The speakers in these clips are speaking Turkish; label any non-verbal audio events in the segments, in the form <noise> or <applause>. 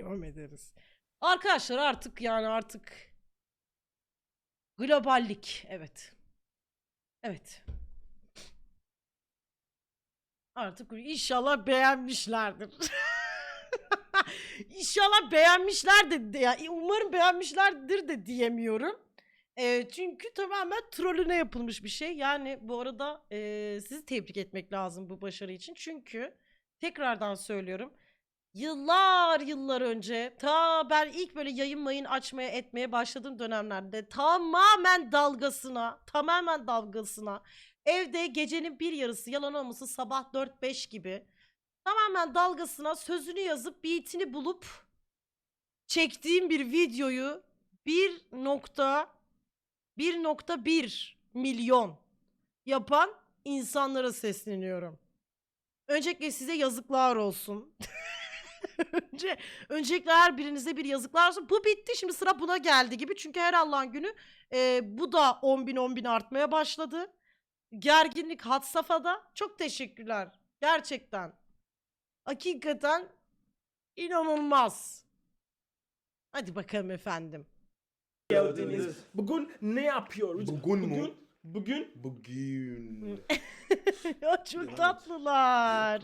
devam ederiz. Arkadaşlar artık yani artık globallik evet. Evet. Artık inşallah beğenmişlerdir. <laughs> inşallah beğenmişlerdir. de- Ya umarım beğenmişlerdir de diyemiyorum. Eee, çünkü tamamen trollüne yapılmış bir şey. Yani bu arada eee, sizi tebrik etmek lazım bu başarı için. Çünkü tekrardan söylüyorum. Yıllar yıllar önce ta ben ilk böyle yayın mayın açmaya etmeye başladığım dönemlerde tamamen dalgasına tamamen dalgasına evde gecenin bir yarısı yalan olmasın sabah 4-5 gibi tamamen dalgasına sözünü yazıp beatini bulup çektiğim bir videoyu 1.1.1 milyon yapan insanlara sesleniyorum. Öncelikle size yazıklar olsun. <laughs> Önce, öncelikle her birinize bir yazıklar olsun. Bu bitti şimdi sıra buna geldi gibi. Çünkü her Allah'ın günü e, bu da 10 bin 10 bin artmaya başladı. Gerginlik had safhada. Çok teşekkürler. Gerçekten. Hakikaten inanılmaz. Hadi bakalım efendim. geldiniz. Bugün ne yapıyoruz? Bugün mü? Bugün, bugün Bugün. <laughs> ya çok tatlılar.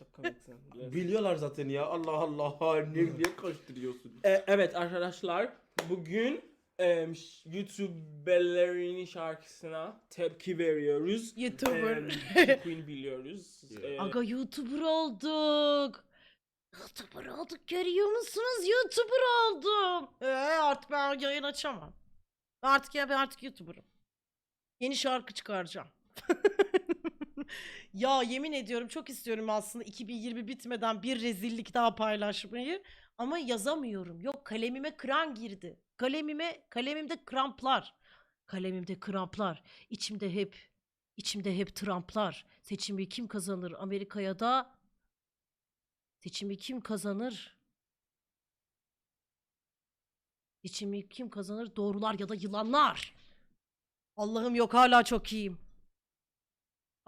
Çok komiksin. <laughs> Biliyorlar zaten ya. Allah Allah. <laughs> Ne niye karıştırıyorsun? E, evet arkadaşlar bugün e, YouTuber'lerin şarkısına tepki veriyoruz. YouTuber. E, <laughs> Queen biliyoruz. E, Aga YouTuber olduk. YouTuber olduk görüyor musunuz? YouTuber oldum. Ee, artık ben yayın açamam. Artık ya ben artık YouTuber'ım. Yeni şarkı çıkaracağım. Ya yemin ediyorum çok istiyorum aslında 2020 bitmeden bir rezillik daha paylaşmayı ama yazamıyorum. Yok kalemime kran girdi. Kalemime kalemimde kramplar. Kalemimde kramplar. İçimde hep içimde hep Trump'lar. Seçimi kim kazanır Amerika'ya da seçimi kim kazanır? Seçimi kim kazanır? Doğrular ya da yılanlar. Allah'ım yok hala çok iyiyim.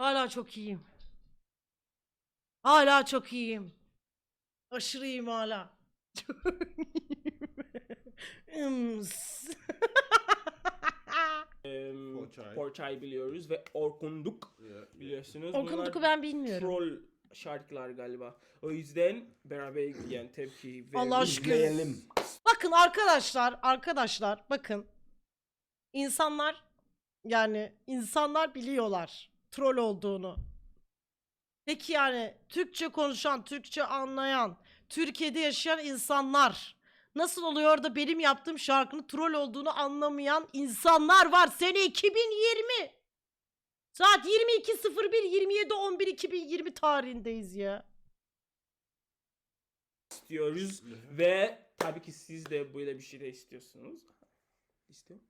Hala çok iyiyim. Hala çok iyiyim. Aşırı iyiyim hala. Ims. e, Porçay. Porçay biliyoruz ve Orkunduk biliyorsunuz. Orkun Bunlar Duk'u ben bilmiyorum. Troll şarkılar galiba. O yüzden beraber yani tepki veriyoruz. Allah aşkına. İzleyelim. Bakın arkadaşlar, arkadaşlar bakın. İnsanlar yani insanlar biliyorlar troll olduğunu. Peki yani Türkçe konuşan, Türkçe anlayan, Türkiye'de yaşayan insanlar nasıl oluyor da benim yaptığım şarkının troll olduğunu anlamayan insanlar var. Sene 2020. Saat 22.01 27 11 2020 tarihindeyiz ya. istiyoruz ve tabii ki siz de böyle bir şey de istiyorsunuz. İstiyor.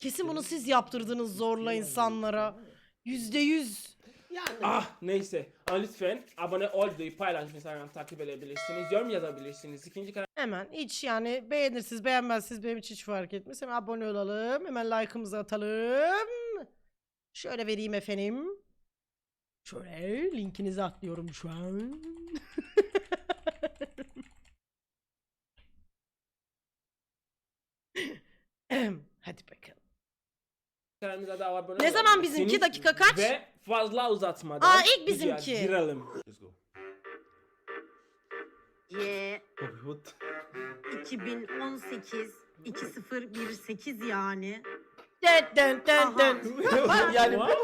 Kesin bunu siz yaptırdınız zorla insanlara. Yüzde yüz. Ah neyse. Ama lütfen abone ol videoyu paylaş Instagram takip edebilirsiniz. Yorum yazabilirsiniz. İkinci kanal Hemen hiç yani beğenirsiniz beğenmezsiniz benim için hiç fark etmez. Hemen abone olalım. Hemen like'ımızı atalım. Şöyle vereyim efendim. Şöyle linkinizi atlıyorum şu an. <laughs> Hadi bakalım. Kanalımıza da abone Ne zaman bizimki? Dakika kaç? Ve fazla uzatmadan. Aa, ilk videoya bizimki. Girelim. Let's go. Ye What? 2018 2018 yani. Dön dön dön dön. yani What?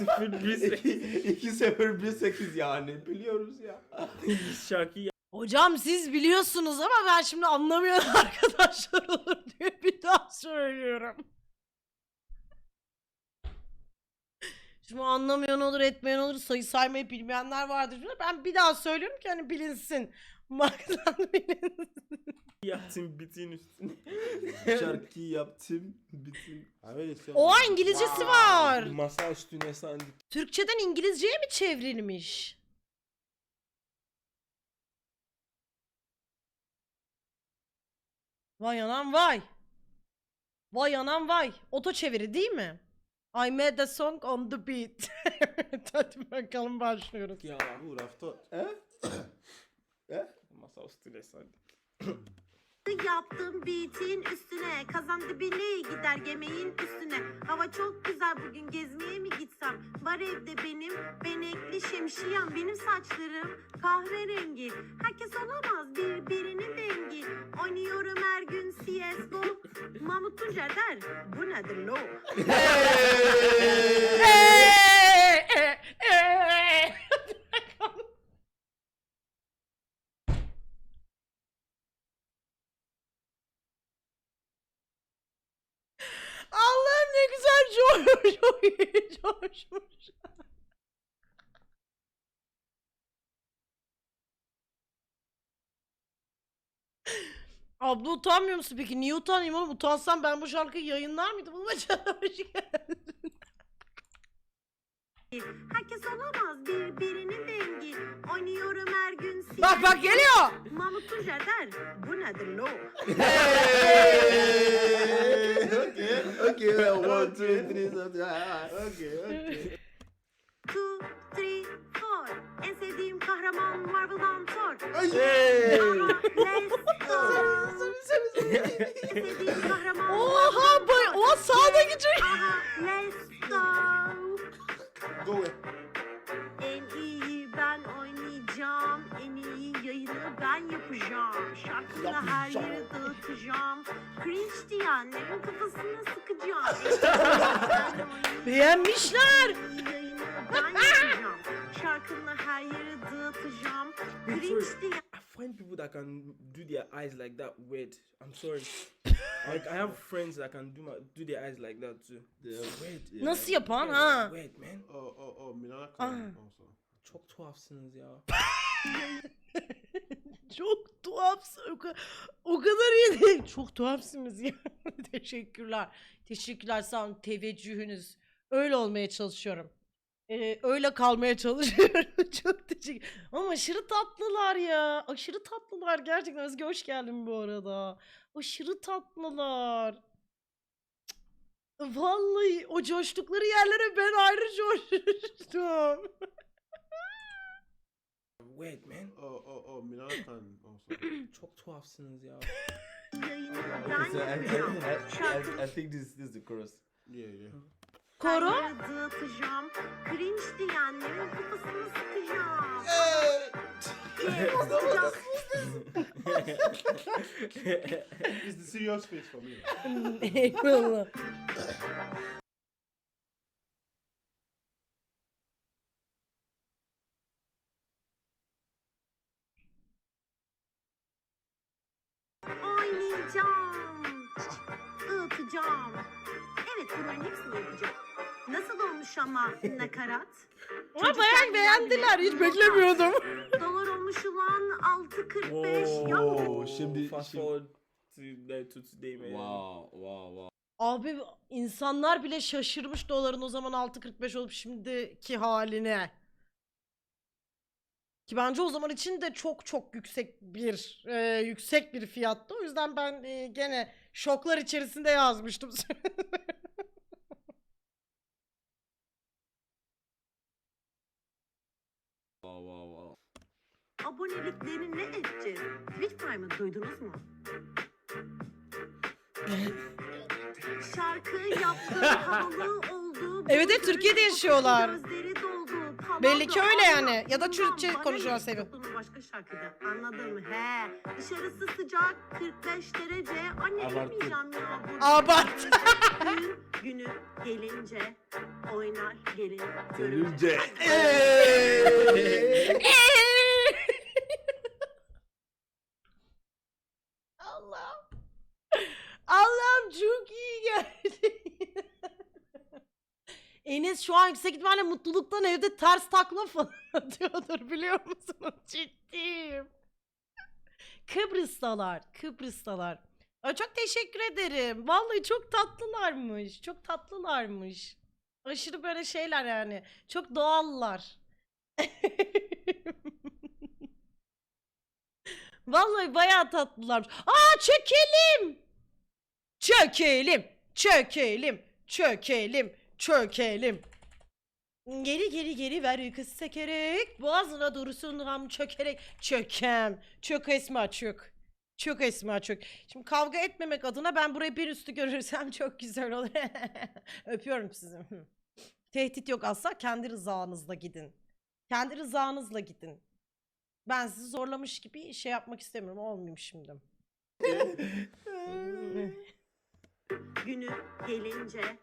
2-0 2 0 1 8 yani biliyoruz ya. <laughs> şarkıyı Hocam siz biliyorsunuz ama ben şimdi anlamıyorum <laughs> arkadaşlar olur diye bir daha söylüyorum. Şimdi anlamayan olur etmeyen olur sayı saymayı bilmeyenler vardır. Ben bir daha söylüyorum ki hani bilinsin. <laughs> Maksat bilinsin. yaptın bitin üstüne. <laughs> Şarkıyı yaptım. Bütün. Oha İngilizcesi var. Masa üstüne sandık. Türkçeden İngilizceye mi çevrilmiş? Vay anam vay. Vay anam vay. Oto çeviri değil mi? I made a song on the beat. evet <laughs> hadi bakalım başlıyoruz. Ya Bu hafta. He? <coughs> He? masa sağ olsun <coughs> Yaptım beat'in üstüne. Kazandı bile gider yemeğin üstüne. Hava çok güzel bugün gezmeye mi gitsem? Var evde benim benekli şemşiyem Benim saçlarım kahverengi. Herkes olamaz birbirinin dengi Oynuyorum her gün CSGO Mahmut Tuncer der bu nedir lo? Allah'ım <laughs> Abla utanmıyor musun peki? Niye utanayım oğlum? Utansam ben bu şarkıyı yayınlar mıydım? Canım hoş geldin. Herkes olamaz birbirinin dengi Oynuyorum her gün Bak bak geliyor. Mahmut Tuncer der bu nedir lo okay, okay, one, two, three, something. Ah, Okay, okay. Two, three, four. En sevdiğim kahraman Marvel'dan Thor. Ay. Aha, let's go. En sevdiğim kahraman Oha bay o sağdaki çocuk. Aha, let's go. Go away. En iyi ben oynayacağım. En iyi yayını ben yapacağım. Şarkıyla her yeri dağıtacağım. Cringe diyenlerin kafasını sıkacağım. <laughs> Beğenmişler. Yayını ben yapacağım. Şarkımla her yeri dağıtacağım. Cringe diyen find people that can do their eyes like that weird. I'm sorry. <laughs> like I have friends that can do my do their eyes like that too. Yeah. Weird. Yeah. Nasıl yapan ha? Weird man. Oh, oh, oh, Milana can also. Çok tuhafsınız ya. Çok tuhafsın. O kadar, o kadar iyi değil. <laughs> Çok tuhafsınız ya. <laughs> Teşekkürler. Teşekkürler sağ olun teveccühünüz. Öyle olmaya çalışıyorum. Ee, öyle kalmaya çalışıyorum. <laughs> Çok teşekkür Ama aşırı tatlılar ya. Aşırı tatlılar gerçekten. Özge hoş geldin bu arada. Aşırı tatlılar. Vallahi o coştukları yerlere ben ayrı coştum. <laughs> Weird man. Oh, Milana can also. Çok tuhafsınız ya. <laughs> yayını Okay, ben so I, I, I think this, this is the chorus. Yeah, yeah. Koro. her yeri dağıtacağım. Cringe diyenlerin kafasını sıkacağım. Yeah, sıkacağım. It's the serious face for me. Eyvallah. Nasıl olmuş ama nakarat? Ama bayağı beğendiler. Hiç beklemiyordum. Dolar olmuş ulan 6.45. Ya Oo, şimdi- fast şimdi- forward to, that to today man. Wow, wow, wow. Abi insanlar bile şaşırmış doların o zaman 6.45 olup şimdiki haline. Ki bence o zaman için de çok çok yüksek bir e, yüksek bir fiyattı. O yüzden ben e, gene şoklar içerisinde yazmıştım. <laughs> Wow, wow, wow. Aboneliklerini ne edeceğiz? Twitch Prime'ı duydunuz mu? Şarkı yaptı, <laughs> havalı oldu. Evet, evet, Türkiye'de yaşıyorlar. Gözleri doldu. palavra Belli ki öyle yani. Ya da Bundan Türkçe bana konuşuyor ne? Bunu başka şarkıda. Anladın mı? He. Dışarısı sıcak, 45 derece. Anne Abarttın. bilmeyeceğim ya. burada. Abart. Gün günü gelince oynar gelin Görünce. Allah'ım. Allah'ım çok iyi geldi. Enes şu an yüksek ihtimalle mutluluktan evde ters takla falan <laughs> atıyordur biliyor musunuz? <laughs> Ciddiyim. Kıbrıs'talar, Kıbrıs'talar. Ay çok teşekkür ederim. Vallahi çok tatlılarmış. Çok tatlılarmış. Aşırı böyle şeyler yani. Çok doğallar. <laughs> Vallahi bayağı tatlılarmış. Aa çökelim. Çökelim. Çökelim. Çökelim. Çökelim. Geri geri geri ver kız sekerek. Boğazına dursun ram çökerek. Çökem. Çök Esma çök. Çök Esma çök. Şimdi kavga etmemek adına ben burayı bir üstü görürsem <laughs> çok güzel olur. <laughs> Öpüyorum sizi. <laughs> Tehdit yok. Asla kendi rızanızla gidin. Kendi rızanızla gidin. Ben sizi zorlamış gibi şey yapmak istemiyorum. Olmayayım şimdi Günü gelince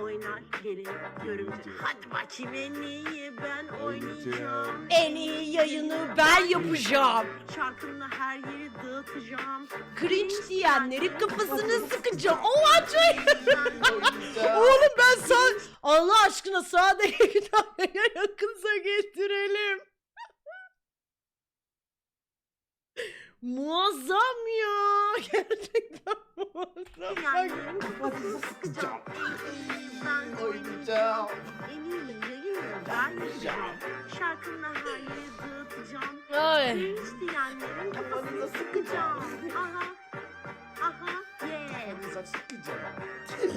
oynar gelin görümce. Hadi bakayım en iyi ben oynayacağım. en iyi yayını ben yapacağım Şarkımla her yeri dağıtacağım. cringe diyenleri kafasını sıkacağım çok Ben <laughs> Oğlum ben sağ... Allah aşkına sağdaki kütüphaneye yakınsa getirelim. <laughs> Muazzam ya. <laughs> Gerçekten kafasını sıkacağım. En iyi ben oynayacağım. En iyi yayını ben yapacağım. Şarkımla her yeri dağıtacağım. Ay. Cringe diyenlerin kafasını sıkacağım. Aha. Aha. Yeah.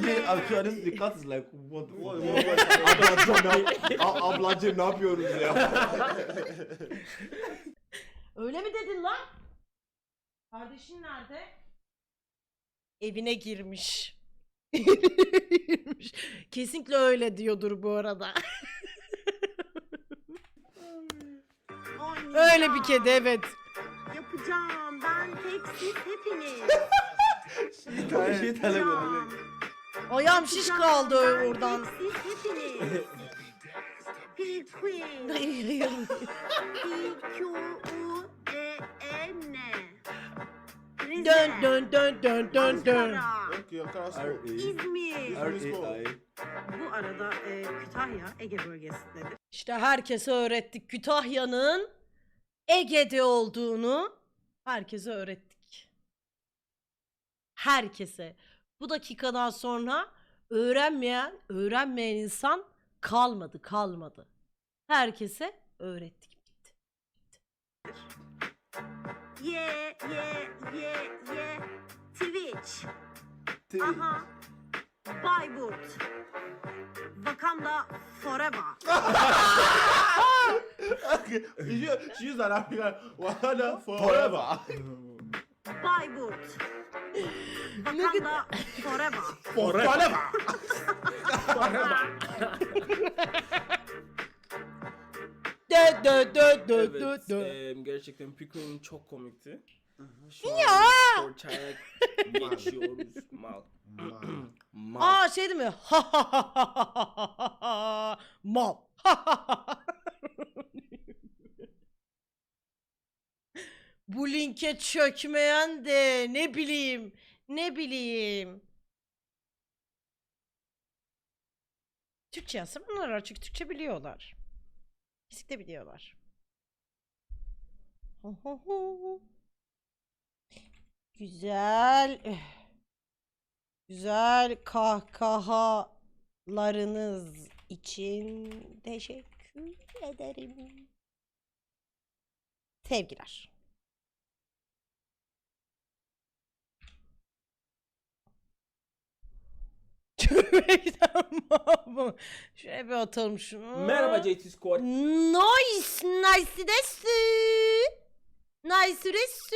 Yeah, I'm sure this the cat is like what what what ablacım ne ablacım ne yapıyoruz ya? Öyle mi dedin lan? Kardeşin nerede? Evine girmiş. <laughs> girmiş. Kesinlikle öyle diyordur bu arada. öyle bir kedi evet. Yapacağım ben tek siz hepiniz. Bir şey talep Yapacağım. Ayağım şiş kaldı ben oradan. tek siz hepiniz. P Queen. Dön dön dön dön dön dön. Ankara, Ankara İzmir. Bu arada e, Kütahya Ege bölgesindedir. İşte herkese öğrettik Kütahya'nın Ege'de olduğunu herkese öğrettik. Herkese. Bu dakikadan sonra öğrenmeyen, öğrenmeyen insan kalmadı, kalmadı. Herkese öğrettik. Ye ye ye ye. Twitch. T- Aha. Bayburt. Wakanda Forever. Okay, she, she used an African Wakanda forever. Bayburt. Wakanda Forever. Forever. Dö dö dö dö dö Evet, dö. em, gerçekten Pickle'ın çok komikti. Şu Ya! an <laughs> geçiyoruz mal. mal. Aa şey değil mi? Ha ha ha ha ha ha ha. Mal. Ha ha ha ha. Bu linke çökmeyen de ne bileyim ne bileyim. Türkçe yazsam onlar çünkü Türkçe biliyorlar. Kesinlikle biliyorlar. Ho ho ho. Güzel. Güzel kahkahalarınız için teşekkür ederim. Sevgiler. Tamam. Şuraya bir atalım şunu. Merhaba JT Squad. Nice, nice desu. Nice desu.